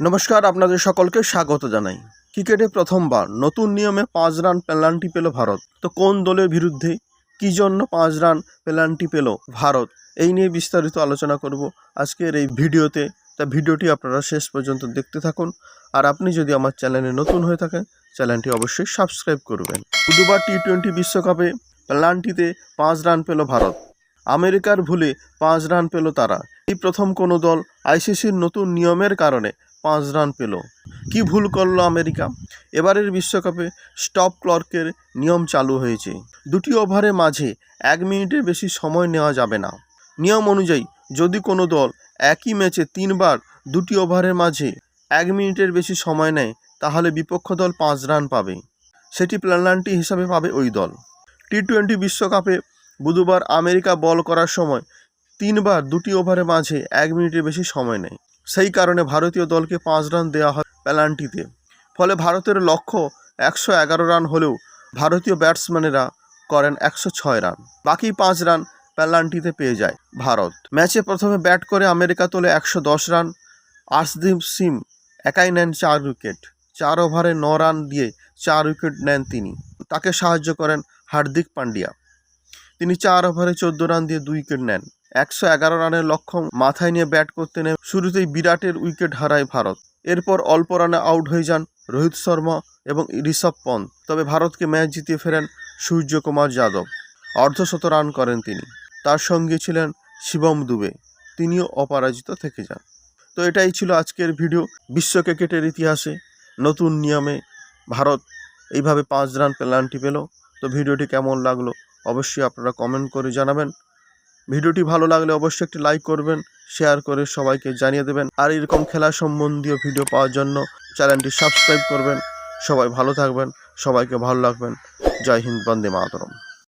নমস্কার, আপনাদের সকলকে স্বাগত জানাই। ক্রিকেটে প্রথমবার নতুন নিয়মে পাঁচ রান পেনাল্টি পেল ভারত। তো কোন দলের বিরুদ্ধে কী জন্য পাঁচ রান পেনাল্টি পেল ভারত? এই নিয়ে বিস্তারিত আলোচনা করব আজকের এই ভিডিওতে। তা ভিডিওটি আপনারা শেষ পর্যন্ত দেখতে থাকুন। আর আপনি যদি আমার চ্যানেলে নতুন হয়ে থাকেন, চ্যানেলটি অবশ্যই সাবস্ক্রাইব করবেন। দুবার টি টোয়েন্টি বিশ্বকাপে পেনাল্টিতে পাঁচ রান পেল ভারত। আমেরিকার ভুলে পাঁচ রান পেল তারা। এই প্রথম কোনো দল আইসিসির নতুন নিয়মের কারণে পাঁচ রান পেল। কি ভুল করল আমেরিকা? এবারের বিশ্বকাপে স্টপ ক্লর্কের নিয়ম চালু হয়েছে। দুটি ওভারের মাঝে এক মিনিটের বেশি সময় নেওয়া যাবে না। নিয়ম অনুযায়ী, যদি কোনো দল একই ম্যাচে তিনবার দুটি ওভারের মাঝে এক মিনিটের বেশি সময় নেয়, তাহলে বিপক্ষ দল পাঁচ রান পাবে। সেটি প্ল্যানান্টি হিসাবে পাবে ওই দল। টি টোয়েন্টি বিশ্বকাপে বুধবার আমেরিকা বল করার সময় তিনবার দুটি ওভারের মাঝে এক মিনিটের বেশি সময় নেয়। সেই কারণে ভারতীয় দলকে পাঁচ রান দেওয়া হয় পেনাল্টিতে। ফলে ভারতের লক্ষ্য একশো এগারো রান হলেও ভারতীয় ব্যাটসম্যানেরা করেন একশো ছয় রান। বাকি পাঁচ রান পেনাল্টিতে পেয়ে যায় ভারত। ম্যাচে প্রথমে ব্যাট করে আমেরিকা তোলে একশো দশ রান। আর্শদীপ সিং একাই নেন চার উইকেট। চার ওভারে ন রান দিয়ে চার উইকেট নেন তিনি। তাকে সাহায্য করেন হার্দিক পান্ডিয়া। তিনি চার ওভারে চোদ্দ রান দিয়ে দুই উইকেট নেন। একশো এগারো রানের লক্ষ্য মাথায় নিয়ে ব্যাট করতে নেমে শুরুতেই বিরাটের উইকেট হারায় ভারত। এরপর অল্প রানে আউট হয়ে যান রোহিত শর্মা এবং ঋষভ পন্ত। তবে ভারতকে ম্যাচ জিতিয়ে ফেরেন সূর্যকুমার যাদব। অর্ধশত রান করেন তিনি। তার সঙ্গে ছিলেন শিবম দুবে। তিনিও অপরাজিত থেকে যান। তো এটাই ছিল আজকের ভিডিও বিশ্ব ক্রিকেটের ইতিহাসে। নতুন নিয়মে ভারত এইভাবে পাঁচ রান পেনাল্টি পেল। তো ভিডিওটি কেমন লাগল অবশ্যই আপনারা কমেন্ট করে জানাবেন। ভিডিওটি ভালো লাগলে অবশ্যই একটি লাইক করবেন শেয়ার করে সবাইকে জানিয়ে দেবেন। আর এরকম খেলা সম্বন্ধীয় ভিডিও পাওয়ার জন্য চ্যানেলটি সাবস্ক্রাইব করবেন। সবাই ভালো থাকবেন, সবাইকে ভালো লাগবেন জয় হিন্দ, বন্দে মাতরম।